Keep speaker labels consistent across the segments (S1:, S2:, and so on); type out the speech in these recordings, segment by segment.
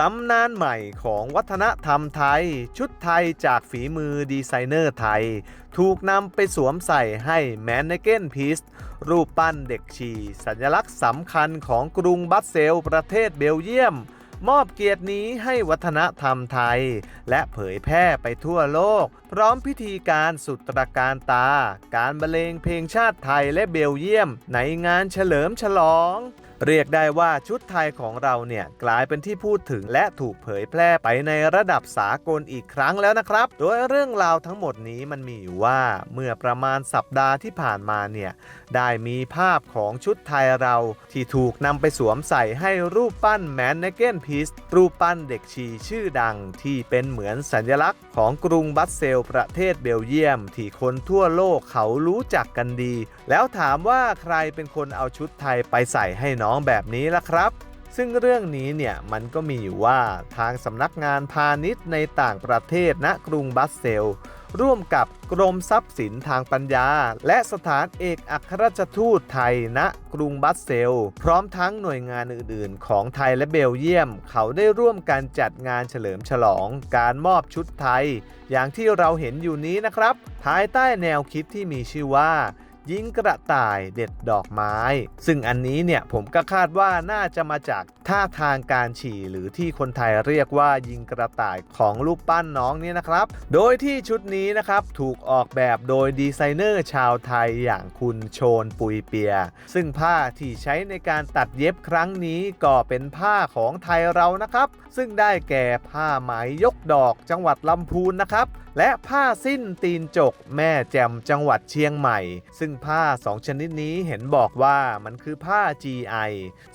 S1: ตำนานใหม่ของวัฒนธรรมไทย ชุดไทยจากฝีมือดีไซเนอร์ไทย ถูกนำไปสวมใส่ให้แมนเนเกนพีสรูปปั้นเด็กชี สัญลักษณ์สำคัญของกรุงบัสเซลประเทศเบลเยียม มอบเกียรตินี้ให้วัฒนธรรมไทย และเผยแพร่ไปทั่วโลก พร้อมพิธีการสุดตระการตา การบรรเลงเพลงชาติไทยและเบลเยียม ในงานเฉลิมฉลอง เรียกได้ว่าชุดไทยของเราเนี่ยกลายเป็นที่พูดถึงและถูกเผยแพร่ไปในระดับสากลอีกครั้งแล้วนะครับ โดยเรื่องราวทั้งหมดนี้มันมีอยู่ว่าเมื่อประมาณสัปดาห์ที่ผ่านมาเนี่ยได้มีภาพของชุดไทยเราที่ถูกนำไปสวมใส่ให้รูปปั้นแมนเนเกนพีสรูปปั้นเด็กชีชื่อดังที่เป็นเหมือนสัญลักษณ์ของกรุงบัสเซลประเทศเบลเยียม ที่คนทั่วโลกเขารู้จักกันดี แล้วถามว่าใครเป็นคนเอาชุดไทยไปใส่ให้น้องแบบนี้ล่ะครับ ซึ่งเรื่องนี้เนี่ยมันก็มีอยู่ว่าทางสำนักงานพาณิชย์ในต่างประเทศณกรุงบัสเซล ร่วมกับกรมทรัพย์สินทางปัญญา และสถานเอกอัครราชทูตไทยณกรุงบัสเซล พร้อมทั้งหน่วยงานอื่นๆ ของไทยและเบลเยียม เขาได้ร่วมกันจัดงานเฉลิมฉลอง การมอบชุดไทย อย่างที่เราเห็นอยู่นี้นะครับ ภายใต้แนวคิดที่มีชื่อว่า ยิงกระต่ายเด็ดดอกไม้ ซึ่งอันนี้เนี่ยผมก็คาดว่าน่าจะมาจากท่าทางการฉี่หรือที่คนไทยเรียกว่ายิงกระต่ายของรูปปั้นน้องนี้นะครับ โดยที่ชุดนี้นะครับถูกออกแบบโดยดีไซเนอร์ชาวไทยอย่างคุณโชนปุยเปีย ซึ่งผ้าที่ใช้ในการตัดเย็บครั้งนี้ก็เป็นผ้าของไทยเรานะครับ ซึ่งได้แก่ผ้าไหมยกดอกจังหวัดลำพูนนะครับและผ้าสิ้นตีนจกแม่แจ่มจังหวัดเชียงใหม่ ซึ่งผ้าสองชนิดนี้เห็นบอกว่ามันคือผ้า GI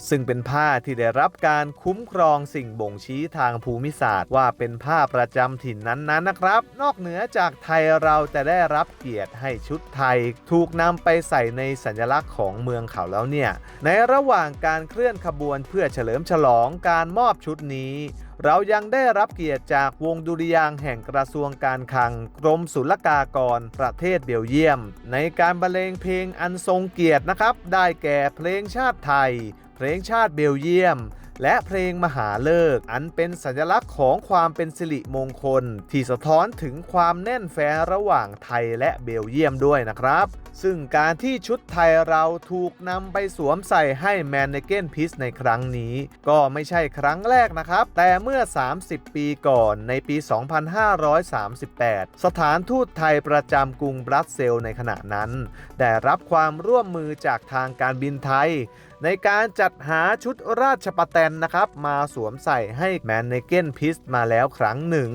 S1: ซึ่งเป็นผ้าที่ได้รับการคุ้มครองสิ่งบ่งชี้ทางภูมิศาสตร์ ว่าเป็นผ้าประจำถิ่นนั้นๆนะครับ นอกเหนือจากไทยเราจะได้รับเกียรติให้ชุดไทย ถูกนำไปใส่ในสัญลักษณ์ของเมืองเขาแล้วเนี่ยในระหว่างการเคลื่อนขบวนเพื่อเฉลิมฉลองการมอบชุดนี้ เรายังได้รับเกียรติจากวงดุริยางแห่งกระทรวงการคลัง กรมศุลกากร ประเทศเบลเยียม ในการบรรเลงเพลงอันทรงเกียรตินะครับ ได้แก่เพลงชาติไทย เพลงชาติเบลเยียม และเพลงมหาเลิก อันเป็นสัญลักษณ์ของความเป็นสิริมงคล ที่สะท้อนถึงความแน่นแฟ้ระหว่างไทยและเบลเยียมด้วยนะครับ ซึ่งการที่ชุดไทยเราถูกนำไปสวมใส่ให้แมนเนเกนพิสในครั้งนี้ ก็ไม่ใช่ครั้งแรกนะครับ แต่เมื่อ 30 ปีก่อนในปี 2538 สถานทูตไทยประจำกรุงบรัสเซลในขณะนั้น ได้รับความร่วมมือจากทางการบินไทยในการจัดหาชุดราชปะแตนนะครับ มาสวมใส่ให้แมนเนเกนพิสมาแล้วครั้งหนึ่ง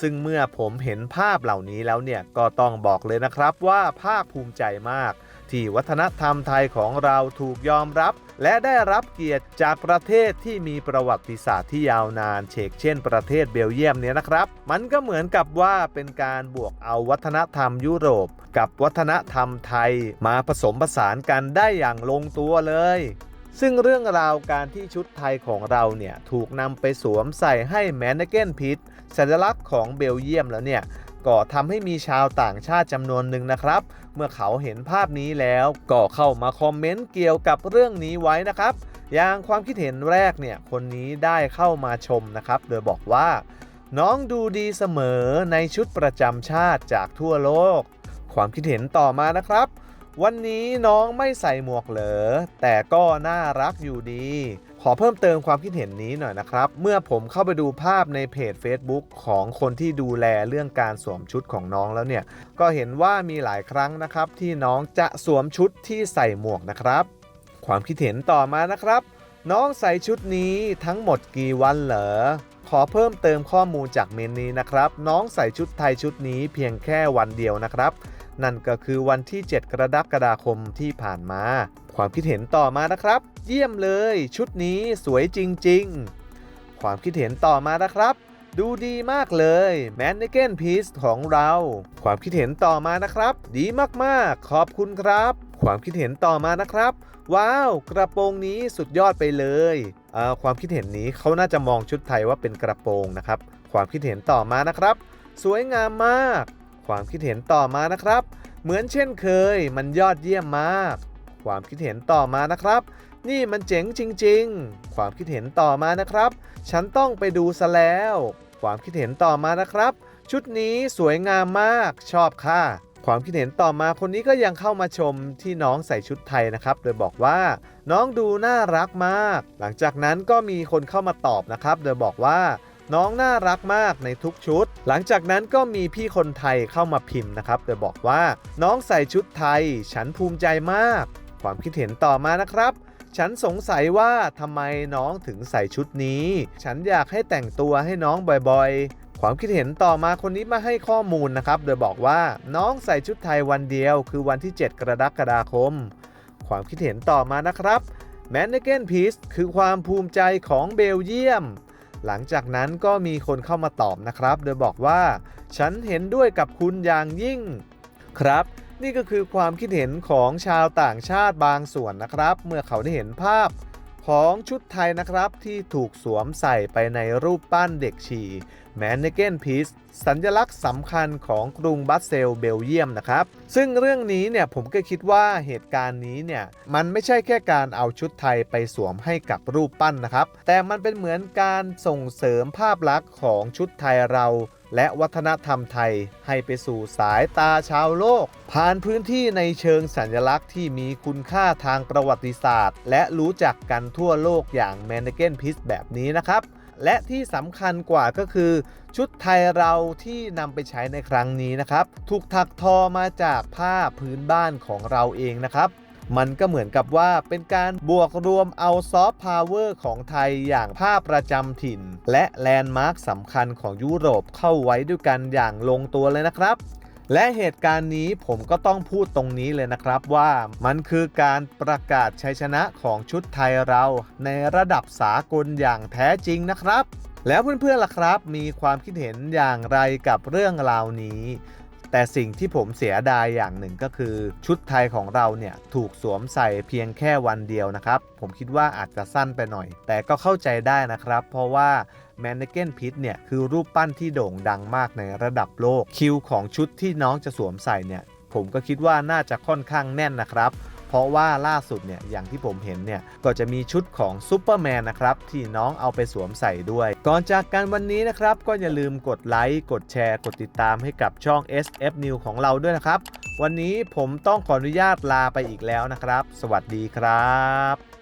S1: ซึ่งเมื่อผมเห็นภาพเหล่านี้แล้วเนี่ย ก็ต้องบอกเลยนะครับว่าภาคภูมิใจมาก ที่วัฒนธรรมไทยของเราถูกยอมรับ และได้รับเกียรติจากประเทศที่มีประวัติศาสตร์ที่ยาวนานเชกเช่นประเทศเบลเยียมเนี่ยนะครับ มันก็เหมือนกับว่าเป็นการบวกเอาวัฒนธรรมยุโรปกับวัฒนธรรมไทยมาผสมผสานกันได้อย่างลงตัวเลย ซึ่งเรื่องราวการที่ชุดไทยของเราเนี่ยถูกนำไปสวมใส่ให้แมนเนเกนพิษสัญลักษณ์ของเบลเยียมแล้วเนี่ยก็ทำให้มีชาวต่างชาติจำนวนหนึ่งนะครับ เมื่อเขาเห็นภาพนี้แล้วก็เข้ามาคอมเมนต์เกี่ยวกับเรื่องนี้ไว้นะครับ อย่างความคิดเห็นแรกเนี่ยคนนี้ได้เข้ามาชมนะครับ โดยบอกว่า น้องดูดีเสมอในชุดประจำชาติจากทั่วโลก ความคิดเห็นต่อมานะครับ วันนี้น้องไม่ใส่หมวกเหรอแต่ก็น่ารักอยู่ดี ขอเพิ่มเติมความคิดเห็นนี้หน่อยนะครับ เมื่อผมเข้าไปดูภาพในเพจ Facebook ของคนที่ดูแลเรื่องการสวมชุดของน้องแล้วเนี่ย ก็เห็นว่ามีหลายครั้งนะครับ ที่น้องจะสวมชุดที่ใส่หมวกนะครับ ความคิดเห็นต่อมานะครับ น้องใส่ชุดนี้ทั้งหมดกี่วันเหรอขอเพิ่มเติมข้อมูลจากเมนนี้นะครับ น้องใส่ชุดไทยชุดนี้เพียงแค่วันเดียวนะครับ นั่นก็คือวันที่ 7 กรกฎาคมที่ผ่านมา ความคิดเห็นต่อมานะครับ เยี่ยมเลย ชุดนี้สวยจริง ๆ ความคิดเห็นต่อมานะครับ ดูดีมากเลยแมนเนเกนพีซของเรา ความคิดเห็นต่อมานะครับ ดีมากๆ ขอบคุณครับ ความคิดเห็นต่อมานะครับ ว้าว กระโปรงนี้สุดยอดไปเลยเความคิดเห็นนี้เขาน่าจะมองชุดไทยว่าเป็นกระโปรงนะครับ ความคิดเห็นต่อมานะครับ สวยงามมาก ความคิดเห็นต่อมานะครับ เหมือนเช่นเคย มันยอดเยี่ยมมาก ความคิดเห็นต่อมานะครับ นี่มันเจ๋งจริง ๆ ความคิดเห็นต่อมานะครับ ฉันต้องไปดูซะแล้ว ความคิดเห็นต่อมานะครับ ชุดนี้สวยงามมากชอบค่ะ ความคิดเห็นต่อมาคนนี้ก็ยังเข้ามาชมที่น้องใส่ชุดไทยนะครับ โดยบอกว่าน้องดูน่ารักมาก หลังจากนั้นก็มีคนเข้ามาตอบนะครับ โดยบอกว่า น้องน่ารักมากในทุกชุด หลังจากนั้นก็มีพี่คนไทยเข้ามาพิมพ์นะครับ โดยบอกว่า น้องใส่ชุดไทย ฉันภูมิใจมาก ความคิดเห็นต่อมานะครับ ฉันสงสัยว่าทำไมน้องถึงใส่ชุดนี้ ฉันอยากให้แต่งตัวให้น้องบ่อยๆ ความคิดเห็นต่อมาคนนี้มาให้ข้อมูลนะครับ โดยบอกว่า น้องใส่ชุดไทยวันเดียว คือวันที่ 7 กรกฎาคม ความคิดเห็นต่อมานะครับแมนเนเกนพีซคือความภูมิใจของเบลเยียม หลังจากนั้นก็มีคนเข้ามาตอบนะครับ โดยบอกว่า ฉันเห็นด้วยกับคุณอย่างยิ่งครับ นี่ก็คือความคิดเห็นของชาวต่างชาติบางส่วนนะครับ เมื่อเขาได้เห็นภาพ ของชุดไทยนะครับที่ถูกสวมใส่ไปในรูปปั้นเด็กฉี่แมนเนเกนพีซสัญลักษณ์สำคัญของกรุงบัสเซลเบลเยียมนะครับ ซึ่งเรื่องนี้เนี่ยผมก็คิดว่าเหตุการณ์นี้เนี่ยมันไม่ใช่แค่การเอาชุดไทยไปสวมให้กับรูปปั้นนะครับ แต่มันเป็นเหมือนการส่งเสริมภาพลักษณ์ของชุดไทยเรา และวัฒนธรรมไทยให้ไปสู่สายตาชาวโลก ผ่านพื้นที่ในเชิงสัญลักษณ์ที่มีคุณค่าทางประวัติศาสตร์ และรู้จักกันทั่วโลกอย่างแมนเกนพิสแบบนี้นะครับ และที่สำคัญกว่าก็คือ ชุดไทยเราที่นำไปใช้ในครั้งนี้นะครับ ถูกถักทอมาจากผ้าพื้นบ้านของเราเองนะครับ มันก็เหมือนกับว่าเป็นการบวกรวมเอาซอฟต์พาวเวอร์ของไทยอย่างผ้าประจำถิ่น และแลนด์มาร์คสำคัญของยุโรปเข้าไว้ด้วยกันอย่างลงตัวเลยนะครับและเหตุการณ์นี้ผมก็ต้องพูดตรงนี้เลยนะครับว่ามันคือการประกาศชัยชนะของชุดไทยเรา ในระดับสากลอย่างแท้จริงนะครับ แล้วเพื่อนๆล่ะครับ มีความคิดเห็นอย่างไรกับเรื่องราวนี้ แต่สิ่งที่ผมเสียดายอย่างหนึ่งก็คือ ชุดไทยของเราเนี่ยถูกสวมใส่เพียงแค่วันเดียวนะครับ ผมคิดว่าอาจจะสั้นไปหน่อย แต่ก็เข้าใจได้นะครับ เพราะว่าแมนเกนพิทเนี่ยคือรูปปั้นที่โด่งดังมากในระดับโลกคิวของชุดที่น้องจะสวมใส่เนี่ยผมก็คิดว่าน่าจะค่อนข้างแน่นนะครับ ราะว่าล่าสุดเนี่ยอย่างที่ผมเห็นเนี่ยก็จะมีชุดของซูเปอร์แมนนะครับที่น้องเอาไปสวมใส่ด้วย ก่อนจากกันวันนี้นะครับก็อย่าลืมกดไลค์กดแชร์ กดติดตามให้กับช่อง SF New ของเราด้วยนะครับ วันนี้ผมต้องขออนุญาตลาไปอีกแล้วนะครับ สวัสดีครับ